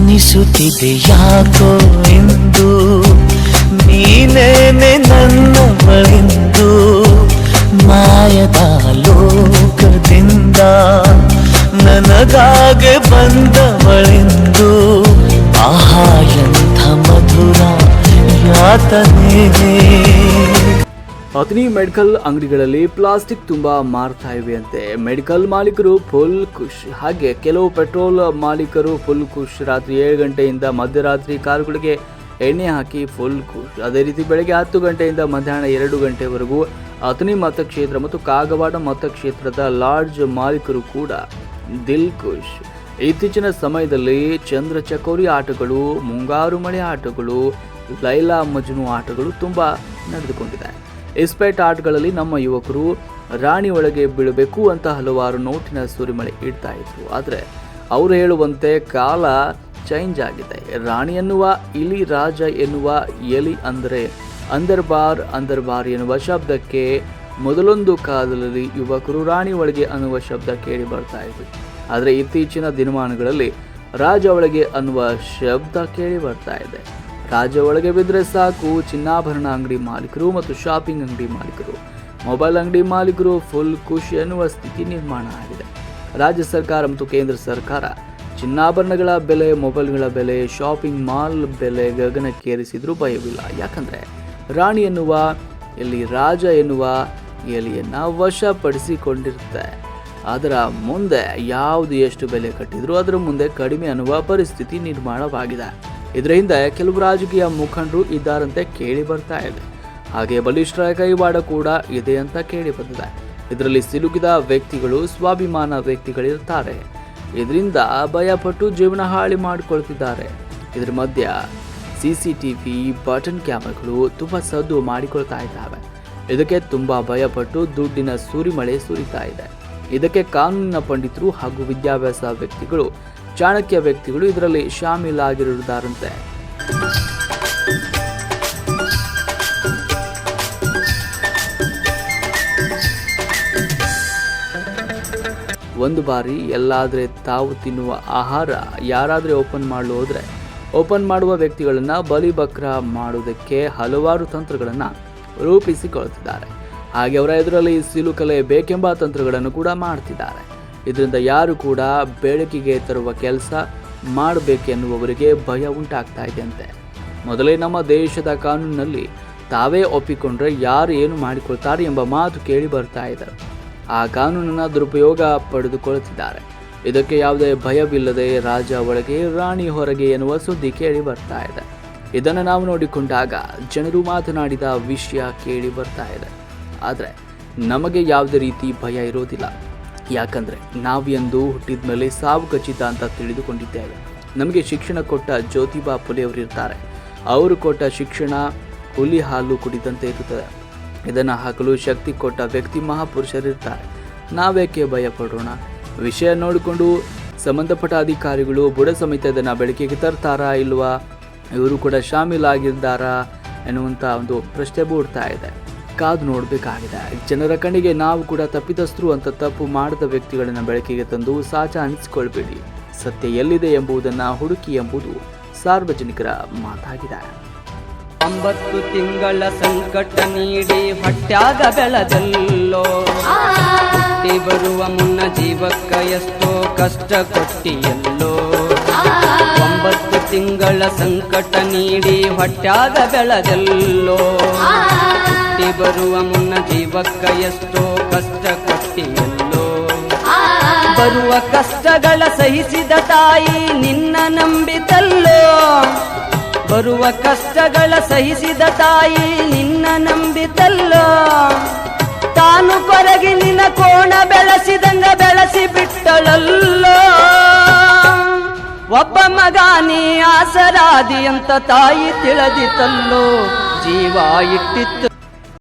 ಅನಿಸುತ್ತಿದೆ ಯಾಕೋ ಎಂದು? ನೀನೇನೆ ನನ್ನವಳೆಂದು? ಮಾಯದ ಲೋಕದಿಂದ ನನಗಾಗೆ ಬಂದವಳೆಂದು? ಆಹಾ ಎಂಥ ಮಧುರ ಯಾತನೆ ಅತನಿ ಮೆಡಿಕಲ್ ಅಂಗಡಿಗಳಲ್ಲಿ ಪ್ಲಾಸ್ಟಿಕ್ ತುಂಬಾ ಮಾರ್ತಾ ಇವೆ ಅಂತೆ ಮೆಡಿಕಲ್ ಮಾಲೀಕರು ಫುಲ್ ಖುಷ್. ಹಾಗೆ ಕೆಲವು ಪೆಟ್ರೋಲ್ ಮಾಲೀಕರು ಫುಲ್ ಖುಷ್. ರಾತ್ರಿ ಏಳು ಗಂಟೆಯಿಂದ ಮಧ್ಯರಾತ್ರಿ ಕಾರುಗಳಿಗೆ ಎಣ್ಣೆ ಹಾಕಿ ಫುಲ್ ಖುಷ್. ಅದೇ ರೀತಿ ಬೆಳಗ್ಗೆ ಹತ್ತು ಗಂಟೆಯಿಂದ ಮಧ್ಯಾಹ್ನ ಎರಡು ಗಂಟೆವರೆಗೂ ಅತನಿ ಮತಕ್ಷೇತ್ರ ಮತ್ತು ಕಾಗವಾಡ ಮತಕ್ಷೇತ್ರದ ಲಾಡ್ಜ್ ಮಾಲೀಕರು ಕೂಡ ದಿಲ್ ಖುಷ್. ಇತ್ತೀಚಿನ ಸಮಯದಲ್ಲಿ ಚಂದ್ರ ಚಕೋರಿ ಆಟಗಳು, ಮುಂಗಾರು ಮಳೆ ಆಟಗಳು, ಲೈಲಾ ಮಜ್ನು ಆಟಗಳು ತುಂಬಾ ನಡೆದುಕೊಂಡಿದೆ. ಇಸ್ಪೇಟ್ ಆಟಗಳಲ್ಲಿ ನಮ್ಮ ಯುವಕರು ರಾಣಿ ಒಳಗೆ ಬೀಳಬೇಕು ಅಂತ ಹಲವಾರು ನೋಟಿನ ಸುರಿಮಳೆ ಇಡ್ತಾ ಇದ್ರು ಆದರೆ ಅವರು ಹೇಳುವಂತೆ ಕಾಲ ಚೇಂಜ್ ಆಗಿದೆ. ರಾಣಿ ಎನ್ನುವ ಇಲಿ ರಾಜ ಎನ್ನುವ ಎಲಿ ಅಂದರೆ ಅಂದರ್ಬಾರ್ ಅಂದರ್ಬಾರ್ ಎನ್ನುವ ಶಬ್ದಕ್ಕೆ ಮೊದಲೊಂದು ಕಾಲದಲ್ಲಿ ಯುವಕರು ರಾಣಿ ಒಳಗೆ ಅನ್ನುವ ಶಬ್ದ ಕೇಳಿ ಬರ್ತಾ ಇದ್ವಿ ಆದರೆ ಇತ್ತೀಚಿನ ದಿನಮಾನಗಳಲ್ಲಿ ರಾಜ ಒಳಗೆ ಅನ್ನುವ ಶಬ್ದ ಕೇಳಿ ಬರ್ತಾ ಇದೆ. ರಾಜ ಒಳಗೆ ಬಿದ್ದರೆ ಸಾಕು, ಚಿನ್ನಾಭರಣ ಅಂಗಡಿ ಮಾಲೀಕರು ಮತ್ತು ಶಾಪಿಂಗ್ ಅಂಗಡಿ ಮಾಲೀಕರು. ಮೊಬೈಲ್ ಅಂಗಡಿ ಮಾಲೀಕರು ಫುಲ್ ಖುಷಿ ಎನ್ನುವ ಸ್ಥಿತಿ ನಿರ್ಮಾಣ ಆಗಿದೆ. ರಾಜ್ಯ ಸರ್ಕಾರ ಮತ್ತು ಕೇಂದ್ರ ಸರ್ಕಾರ ಚಿನ್ನಾಭರಣಗಳ ಬೆಲೆ, ಮೊಬೈಲ್ಗಳ ಬೆಲೆ, ಶಾಪಿಂಗ್ ಮಾಲ್ ಬೆಲೆ ಗಗನಕ್ಕೇರಿಸಿದ್ರೂ ಭಯವಿಲ್ಲ. ಯಾಕಂದರೆ ರಾಣಿ ಎನ್ನುವ ಇಲ್ಲಿ ರಾಜ ಎನ್ನುವ ಎಲಿಯನ್ನು ವಶಪಡಿಸಿಕೊಂಡಿರುತ್ತೆ. ಅದರ ಮುಂದೆ ಯಾವುದು ಎಷ್ಟು ಬೆಲೆ ಕಟ್ಟಿದ್ರು ಅದರ ಮುಂದೆ ಕಡಿಮೆ ಅನ್ನುವ ಪರಿಸ್ಥಿತಿ ನಿರ್ಮಾಣವಾಗಿದೆ. ಇದರ ಹಿಂದೆ ಕೆಲವು ರಾಜಕೀಯ ಮುಖಂಡರು ಇದ್ದಾರಂತೆ ಕೇಳಿ ಬರ್ತಾ ಇದೆ. ಹಾಗೆ ಬಲಿಷ್ಠರ ಕೈವಾಡ ಕೂಡ ಇದೆ ಅಂತ ಕೇಳಿ ಬಂದಿದೆ. ಇದರಲ್ಲಿ ಸಿಲುಕಿದ ವ್ಯಕ್ತಿಗಳು ಸ್ವಾಭಿಮಾನ ವ್ಯಕ್ತಿಗಳಿರ್ತಾರೆ ಇದರಿಂದ ಭಯಪಟ್ಟು ಜೀವನ ಹಾಳಿ ಮಾಡಿಕೊಳ್ತಿದ್ದಾರೆ. ಇದರ ಮಧ್ಯ C C T V button ಕ್ಯಾಮ್ರಾಗಳು ತುಂಬ ಸದ್ದು ಮಾಡಿಕೊಳ್ತಾ ಇದ್ದಾವೆ. ಇದಕ್ಕೆ ತುಂಬ ಭಯಪಟ್ಟು ದುಡ್ಡಿನ ಸೂರಿಮಳೆ ಸುರಿತಾ ಇದೆ. ಇದಕ್ಕೆ ಕಾನೂನಿನ ಪಂಡಿತರು ಹಾಗೂ ವಿದ್ಯಾಭ್ಯಾಸ ವ್ಯಕ್ತಿಗಳು ಚಾಣಕ್ಯ ವ್ಯಕ್ತಿಗಳು ಇದರಲ್ಲಿ ಶಾಮೀಲಾಗಿರುತ್ತಾರಂತೆ ಒಂದು ಬಾರಿ ಎಲ್ಲಾದರೆ ತಾವು ತಿನ್ನುವ ಆಹಾರ ಯಾರಾದರೆ ಓಪನ್ ಮಾಡಲು ಹೋದರೆ ಓಪನ್ ಮಾಡುವ ವ್ಯಕ್ತಿಗಳನ್ನು ಬಲಿಬಕ್ರ ಮಾಡುವುದಕ್ಕೆ ಹಲವಾರು ತಂತ್ರಗಳನ್ನು ರೂಪಿಸಿಕೊಳ್ಳುತ್ತಿದ್ದಾರೆ ಹಾಗೆ ಅವರ ಎದುರಲ್ಲಿ ಸಿಲುಕಲೆ ಬೇಕೆಂಬ ತಂತ್ರಗಳನ್ನು ಕೂಡ ಮಾಡ್ತಿದ್ದಾರೆ. ಇದರಿಂದ ಯಾರು ಕೂಡ ಬೆಳಕಿಗೆ ತರುವ ಕೆಲಸ ಮಾಡಬೇಕೆನ್ನುವವರಿಗೆ ಭಯ ಉಂಟಾಗ್ತಾ ಇದೆ ಅಂತೆ ಮೊದಲೇ ನಮ್ಮ ದೇಶದ ಕಾನೂನಿನಲ್ಲಿ ತಾವೇ ಒಪ್ಪಿಕೊಂಡ್ರೆ ಯಾರು ಏನು ಮಾಡಿಕೊಳ್ತಾರೆ ಎಂಬ ಮಾತು ಕೇಳಿ ಬರ್ತಾ ಇದೆ. ಆ ಕಾನೂನನ್ನು ದುರುಪಯೋಗ ಪಡೆದುಕೊಳ್ಳುತ್ತಿದ್ದಾರೆ. ಇದಕ್ಕೆ ಯಾವುದೇ ಭಯವಿಲ್ಲದೆ ರಾಜ ಒಳಗೆ ರಾಣಿ ಹೊರಗೆ ಎನ್ನುವ ಸುದ್ದಿ ಕೇಳಿ ಬರ್ತಾ ಇದೆ. ಇದನ್ನು ನಾವು ನೋಡಿಕೊಂಡಾಗ ಜನರು ಮಾತನಾಡಿದ ವಿಷಯ ಕೇಳಿ ಬರ್ತಾ ಇದೆ. ಆದರೆ ನಮಗೆ ಯಾವುದೇ ರೀತಿ ಭಯ ಇರೋದಿಲ್ಲ. ಯಾಕಂದ್ರೆ ನಾವು ಎಂದು ಹುಟ್ಟಿದ ಮೇಲೆ ಸಾವು ಖಚಿತ ಅಂತ ತಿಳಿದುಕೊಂಡಿದ್ದೇವೆ. ನಮಗೆ ಶಿಕ್ಷಣ ಕೊಟ್ಟ ಜ್ಯೋತಿಬಾ ಫುಲೆಯವರು ಇರ್ತಾರೆ ಅವರು ಕೊಟ್ಟ ಶಿಕ್ಷಣ ಹುಲಿ ಹಾಲು ಕುಡಿದಂತೆ ಇರುತ್ತದೆ ಇದನ್ನು ಹಾಕಲು ಶಕ್ತಿ ಕೊಟ್ಟ ವ್ಯಕ್ತಿ ಮಹಾಪುರುಷರಿರ್ತಾರೆ. ನಾವೇಕೆ ಭಯ ಪಡೋಣ ವಿಷಯ ನೋಡಿಕೊಂಡು ಸಂಬಂಧಪಟ್ಟ ಅಧಿಕಾರಿಗಳು ಬುಡ ಸಮೇತ ಇದನ್ನು ಬೆಳಕಿಗೆ ತರ್ತಾರಾ ಇಲ್ವಾ? ಇವರು ಕೂಡ ಶಾಮೀಲಾಗಿದ್ದಾರಾ ಎನ್ನುವಂಥ ಒಂದು ಪ್ರಶ್ನೆ ಮೂಡ್ತಾ ಇದೆ. ಕಾದು ನೋಡಬೇಕಾಗಿದೆ. ಜನರ ಕಣ್ಣಿಗೆ ನಾವು ಕೂಡ ತಪ್ಪಿತಸ್ಥರು ಅಂತ ತಪ್ಪು ಮಾಡದ ವ್ಯಕ್ತಿಗಳನ್ನು ಬೆಳಕಿಗೆ ತಂದು ಸಾಚ ಅನಿಸಿಕೊಳ್ಬೇಡಿ ಸತ್ಯ ಎಲ್ಲಿದೆ ಎಂಬುದನ್ನು ಹುಡುಕಿ ಎಂಬುದು ಸಾರ್ವಜನಿಕರ ಮಾತಾಗಿದೆ. ಒಂಬತ್ತು ತಿಂಗಳ ಸಂಕಟ ನೀಡಿ ಹೊಟ್ಯಾಗ ಬೆಳದಲ್ಲೋ, ಹುಟ್ಟಿ ಬರುವ ಮುನ್ನ ಜೀವಕ್ಕ ಎಷ್ಟೋ ಕಷ್ಟ ಕೊಟ್ಟಿಯಲ್ಲೋ. ಒಂಬತ್ತು ತಿಂಗಳ ಸಂಕಟ ನೀಡಿ ಹೊಟ್ಯಾಗ ಬೆಳೆದಲ್ಲೋ ಹುಟ್ಟಿ ಬರುವ ಮುನ್ನ ಜೀವಕ್ಕ ಎಷ್ಟೋ ಕಷ್ಟ ಕೊಟ್ಟಿಯಲ್ಲೋ. ಬರುವ ಕಷ್ಟಗಳ ಸಹಿಸಿದ ತಾಯಿ ನಿನ್ನ ನಂಬಿತಲ್ಲೋ. ಬರುವ ಕಷ್ಟಗಳ ಸಹಿಸಿದ ತಾಯಿ ನಿನ್ನ ನಂಬಿತಲ್ಲೋ. ತಾನು ಕೊರಗಿ ನಿನ್ನ ಕೋಣ ಬೆಳೆಸಿದಂಗ ಬೆಳೆಸಿ ಬಿಟ್ಟಳಲ್ಲೋ. ಒಬ್ಬ ಮಗ ಆಸರಾದಿ ಅಂತ ತಾಯಿ ತಿಳಿದಿತಲ್ಲೋ. ಜೀವ ಇಟ್ಟಿತ್ತು